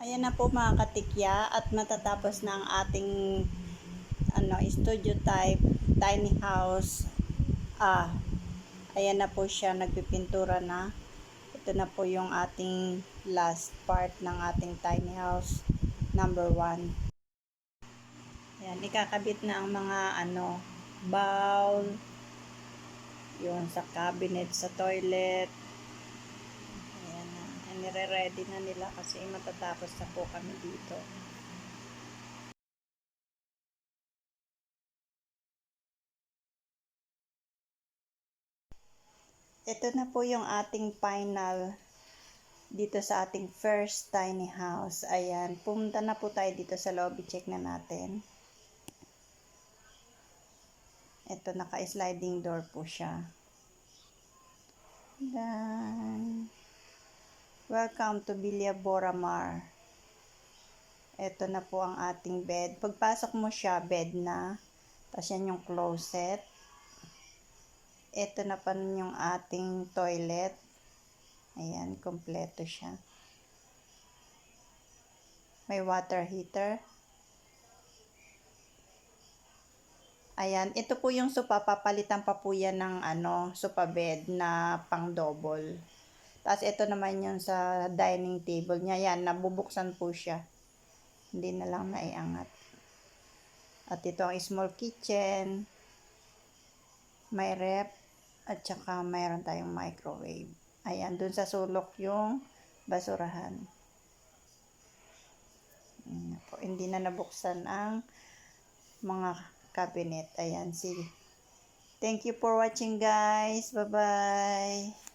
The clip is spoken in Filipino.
Ayan na po mga katikya at matatapos na ang ating ano, studio type tiny house. Ah, ayan na po siya nagpipintura na. Ito na po yung ating last part ng ating tiny house number one. Ayan, ikakabit na ang mga ano, bowl, yung sa cabinet, sa toilet. Nire-ready na nila kasi matatapos na po kami dito. Ito na po yung ating final dito sa ating first tiny house. Ayan, pumunta na po tayo dito sa lobby. Check na natin. Ito, naka-sliding door po siya. Then, welcome to Villa Boramar. Ito na po ang ating bed. Pagpasok mo siya, bed na. Tapos yan yung closet. Ito na pa yung ating toilet. Ayan, kompleto siya. May water heater. Ayan, ito po yung sopa, papalitan pa po yan ng ano, sofa bed na pang double. Tapos ito naman yung sa dining table niya, yan, nabubuksan po siya. Hindi na lang naiangat. At ito ang small kitchen. May rep. At saka mayroon tayong microwave. Ayan, dun sa sulok yung basurahan. Ayan po, hindi na nabuksan ang mga cabinet. Ayan, sige. Thank you for watching guys. Bye-bye.